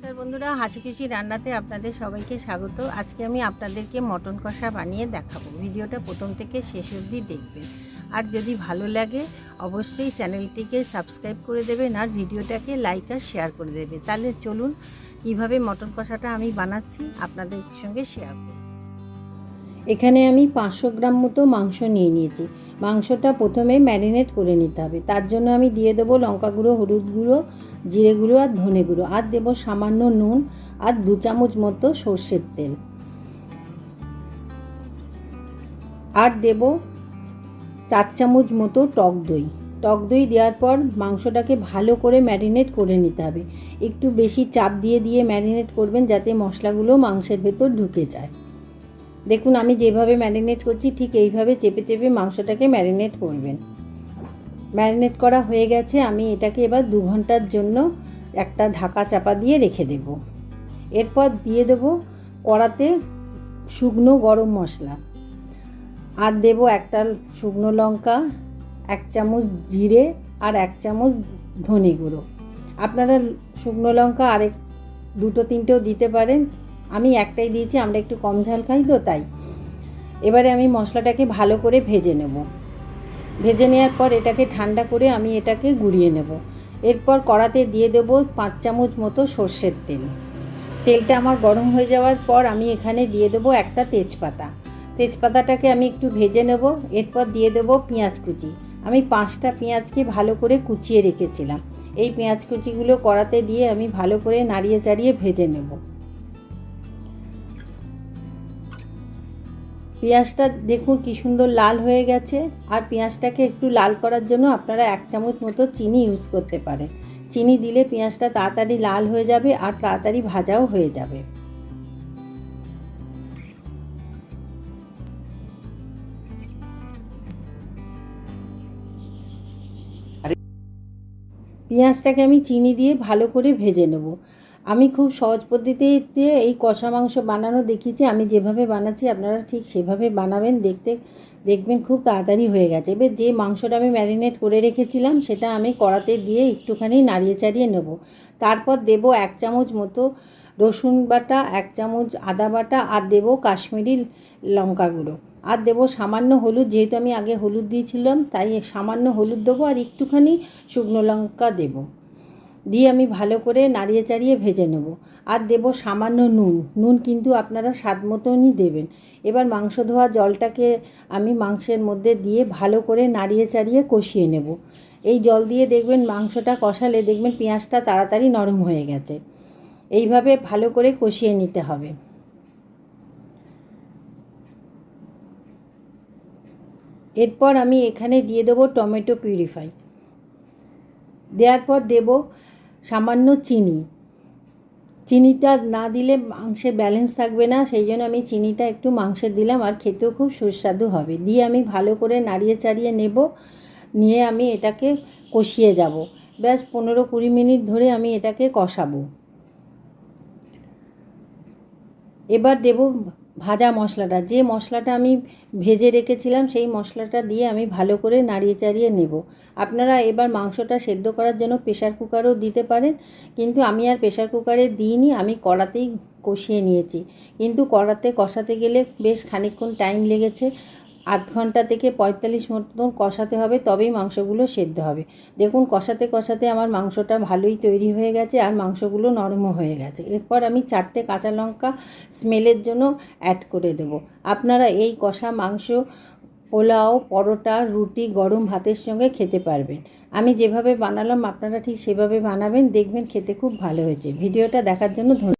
নমস্কার বন্ধুরা, হাসি খুশি রান্নাতে আপনাদের সবাইকে স্বাগত। আজকে আমি আপনাদেরকে মটন কষা বানিয়ে দেখাবো। ভিডিওটা প্রথম থেকে শেষ অবধি দেখবেন। আর যদি ভালো লাগে, অবশ্যই চ্যানেলটিকে সাবস্ক্রাইব করে দেবেন আর ভিডিওটাকে লাইক আর শেয়ার করে দেবে তাহলে চলুন, কীভাবে মটন কষাটা আমি বানাচ্ছি আপনাদের সঙ্গে শেয়ার করব। এখানে আমি পাঁচশো গ্রাম মতো মাংস নিয়ে নিয়েছি। মাংসটা প্রথমে ম্যারিনেট করে নিতে হবে। তার জন্য আমি দিয়ে দেবো লঙ্কা গুঁড়ো, হলুদ গুঁড়ো, জিরে গুঁড়ো আর ধনে গুঁড়ো। আর দেবো সামান্য নুন আর দু চামচ মতো সর্ষের তেল। আর দেব চার চামচ মতো টক দই। টক দই দেওয়ার পর মাংসটাকে ভালো করে ম্যারিনেট করে নিতে হবে। একটু বেশি চাপ দিয়ে দিয়ে ম্যারিনেট করবেন যাতে মশলাগুলো মাংসের ভেতর ঢুকে যায়। দেখুন, আমি যেভাবে ম্যারিনেট করছি, ঠিক এইভাবে চেপে চেপে মাংসটাকে ম্যারিনেট করবেন। ম্যারিনেট করা হয়ে গেছে, আমি এটাকে এবার দু ঘণ্টার জন্য একটা ঢাকা চাপা দিয়ে রেখে দেব। এরপর দিয়ে দেব কড়াতে শুকনো গরম মশলা। আর দেব একটা শুকনো লঙ্কা, এক চামচ জিরে আর এক চামচ ধনে গুঁড়ো। আপনারা শুকনো লঙ্কা আরেক দুটো, তিনটেও দিতে পারেন। আমি একটাই দিয়েছি, আমরা একটু কম ঝাল খাই তো, তাই। এবারে আমি মশলাটাকে ভালো করে ভেজে নেব। ভেজে নেওয়ার পর এটাকে ঠান্ডা করে আমি এটাকে গুঁড়িয়ে নেব। এরপর কড়াতে দিয়ে দেবো পাঁচ চামচ মতো সর্ষের তেল। তেলটা আমার গরম হয়ে যাওয়ার পর আমি এখানে দিয়ে দেবো একটা তেজপাতা। তেজপাতাটাকে আমি একটু ভেজে নেব, এরপর দিয়ে দেবো পেঁয়াজ কুচি। আমি পাঁচটা পেঁয়াজকে ভালো করে কুচিয়ে রেখেছিলাম। এই পেঁয়াজ কুচিগুলো কড়াতে দিয়ে আমি ভালো করে নাড়িয়ে চাড়িয়ে ভেজে নেব। পেঁয়াজটা দেখুন কি সুন্দর লাল হয়ে গেছে। আর পেঁয়াজটাকে একটু লাল করার জন্য আপনারা এক চামচ মতো চিনি ইউজ করতে পারেন। চিনি দিলে পেঁয়াজটা তাড়াতাড়ি লাল হয়ে যাবে আর তাড়াতাড়ি ভাজাও হয়ে যাবে। পেঁয়াজটাকে আমি চিনি দিয়ে ভালো করে ভেজে নেব। আমি খুব সহজ পদ্ধতিতে এই কষা মাংস বানানো দেখিয়েছি, আমি যেভাবে বানাচ্ছি আপনারা ঠিক সেভাবে বানাবেন, দেখতে, দেখবেন খুব তাড়াতাড়ি হয়ে গেছে। এবার যে মাংসটা আমি ম্যারিনেট করে রেখেছিলাম, সেটা আমি কড়াতে দিয়ে একটুখানি নাড়িয়ে চাড়িয়ে নেব। তারপর দেব এক চামচ মতো রসুন বাটা, এক চামচ আদা বাটা, আর দেব কাশ্মীরি লঙ্কা গুঁড়ো। আর দেবো সামান্য হলুদ, যেহেতু আমি আগে হলুদ দিয়েছিলাম, তাই সামান্য হলুদ দেবো আর একটুখানি শুকনো লঙ্কা দেবো। দিয়ে আমি ভালো করে নাড়িয়ে চাড়িয়ে ভেজে নেব। আর দেব সামান্য নুন। নুন কিন্তু আপনারা স্বাদ মতনই দেবেন। এবার মাংস ধোয়া জলটাকে আমি মাংসের মধ্যে দিয়ে ভালো করে নাড়িয়ে চাড়িয়ে কষিয়ে নেব। এই জল দিয়ে দেখবেন মাংসটা কষালে দেখবেন পেঁয়াজটা তাড়াতাড়ি নরম হয়ে গেছে। এইভাবে ভালো করে কষিয়ে নিতে হবে। এরপর আমি এখানে দিয়ে দেবো টমেটো পিউরিফাই। দেওয়ার পর দেব সামান্য চিনি। চিনিটা না দিলে মাংসে ব্যালেন্স থাকবে না, সেই জন্য আমি চিনিটা একটু মাংসে দিলাম আর খেতেও খুব সুস্বাদু হবে। দিয়ে আমি ভালো করে নাড়িয়ে চাড়িয়ে নেব, নিয়ে আমি এটাকে কষিয়ে যাব। ব্যাস পনেরো কুড়ি মিনিট ধরে আমি এটাকে কষাবো। এবার দেব ভাজা মশলাটা, যে মশলাটা আমি ভেজে রেখেছিলাম, সেই মশলাটা দিয়ে আমি ভালো করে নাড়িয়ে চাড়িয়ে নেব। আপনারা এবার মাংসটা সেদ্ধ করার জন্য প্রেশার কুকারও দিতে পারেন, কিন্তু আমি আর প্রেশার কুকারে দিইনি, আমি কড়াতেই কষিয়ে নিয়েছি। কিন্তু কড়াতে কষাতে গেলে বেশ খানিকক্ষণ টাইম লেগেছে। আধ ঘণ্টা থেকে পঁয়তাল্লিশ মতন কষাতে হবে, তবেই মাংসগুলো সেদ্ধ হবে। দেখুন, কষাতে কষাতে আমার মাংসটা ভালোই তৈরি হয়ে গেছে আর মাংসগুলো নরমও হয়ে গেছে। এরপর আমি চারটে কাঁচা লঙ্কা স্মেলের জন্য অ্যাড করে দেব। আপনারা এই কষা মাংস, পোলাও, পরোটা, রুটি, গরম ভাতের সঙ্গে খেতে পারবেন। আমি যেভাবে বানালাম, আপনারা ঠিক সেভাবে বানাবেন, দেখবেন খেতে খুব ভালো হয়েছে। ভিডিওটা দেখার জন্য ধন্যবাদ।